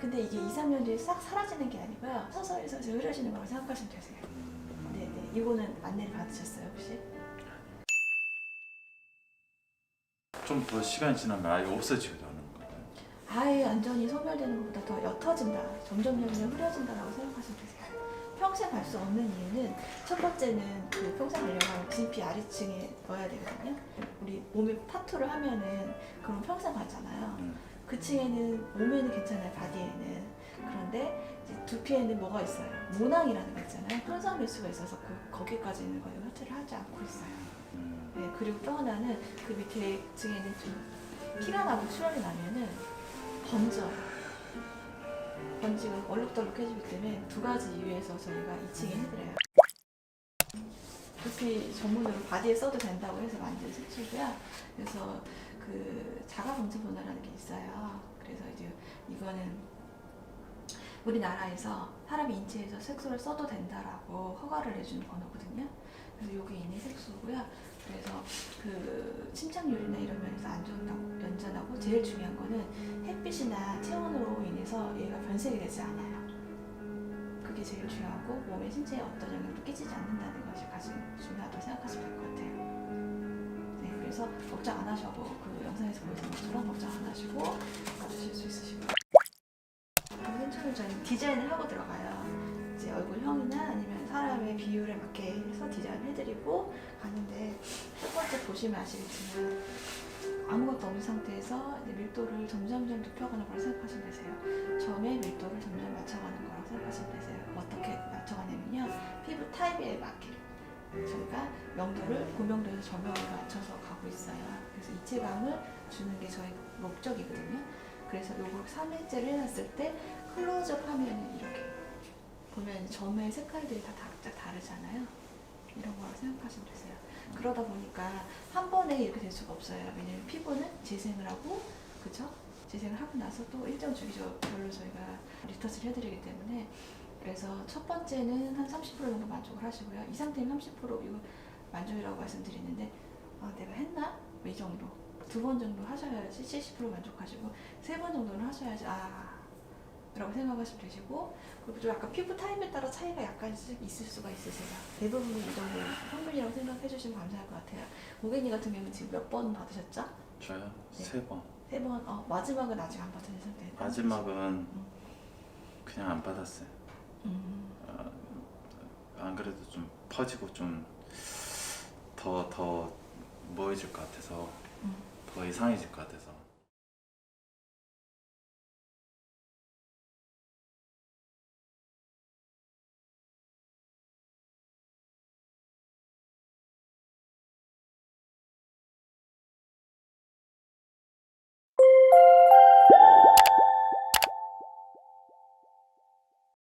근데 이게 2, 3년 뒤에 싹 사라지는 게 아니고요. 서서히 서서히 흐려지는 거라고 생각하시면 되세요. 네네. 이거는 안내를 받으셨어요, 혹시? 좀 더 시간이 지나면 아예 없어지려는 건가요? 아예 완전히 소멸되는 것보다 더 옅어진다. 점점 점점 흐려진다라고 생각하시면 되세요. 평생 갈 수 없는 이유는 첫 번째는 그 평생 내려가는 진피 아래층에 넣어야 되거든요. 우리 몸에 타투를 하면은 그럼 평생 가잖아요. 음. 그 층에는 몸에는 괜찮아요, 바디에는. 그런데 두피에는 뭐가 있어요? 모낭이라는 거 있잖아요. 손상될 수가 있어서 그 거기까지는 거의 흡수를 하지 않고 있어요. 음, 네, 그리고 또 하나는 그 밑에 층에는 좀 피가 나고 출혈이 나면은 번져요. 번지가 얼룩덜룩해지기 때문에 두 가지 이유에서 저희가 2층에 해드려요. 두피 전문으로 바디에 써도 된다고 해서 만든 색소고요. 그래서 그 자가 검증 번호라는 게 있어요. 그래서 이제 이거는 우리나라에서 사람 인체에서 색소를 써도 된다라고 허가를 내주는 번호거든요. 그래서 여기 있는 색소고요. 그래서 그 침착률이나 이런 면에서 안 좋다고 연전하고 제일 중요한 거는 햇빛이나 체온으로 인해서 얘가 변색이 되지 않아요. 그게 제일 중요하고 몸의 신체에 어떤 영향도 끼치지 않는다는 것이 가장 중요하다고 생각하시면 될 것 같아요. 네, 그래서 걱정 안 하셔도 그 영상에서 보여준 것처럼 걱정 안 하시고 가주실 수 있으시고요. 저희 디자인을 하고 들어가요. 이제 얼굴형이나 아니면 사람의 비율에 맞게 해서 디자인 해드리고 가는데 첫 번째 보시면 아시겠지만 아무것도 없는 상태에서 밀도를 점점점 높여가는 거라고 생각하시면 되세요. 처음에 밀도를 점점 맞춰가는 거라고 생각하시면 되세요. 어떻게 맞춰가냐면요. 피부 타입에 맞게 저희가 명도를 고명도에서 저명으로 맞춰서 가고 있어요. 그래서 이체감을 주는 게 저희 목적이거든요. 그래서 요걸 3일째를 해놨을 때 클로즈업 하면 이렇게 보면 점의 색깔들이 다 각자 다르잖아요. 이런 거라고 생각하시면 되세요. 그러다 보니까 한 번에 이렇게 될 수가 없어요. 왜냐면 피부는 재생을 하고, 그죠? 재생을 하고 나서 또 일정 주기별로 저희가 리터치를 해드리기 때문에 그래서 첫 번째는 한 30% 정도 만족을 하시고요. 이 상태는 30% 이거 만족이라고 말씀드리는데 아, 내가 했나? 이 정도. 두 번 정도 하셔야지 70% 만족하시고 세 번 정도는 하셔야지 아 라고 생각하시면 되시고 그리고 좀 약간 피부 타입에 따라 차이가 약간 있- 있을 수가 있으세요. 대부분 이 정도 평균이라고 생각해 주시면 감사할 것 같아요. 고객님 같은 경우는 지금 몇 번 받으셨죠? 저요 네. 세 번. 세 번. 어, 마지막은 아직 안 받으신 상태예요. 마지막은 그냥 안 받았어요. 음, 어, 안 그래도 좀 퍼지고 좀 더더 모여질 것 같아서 음. 더 이상해질 것 같아서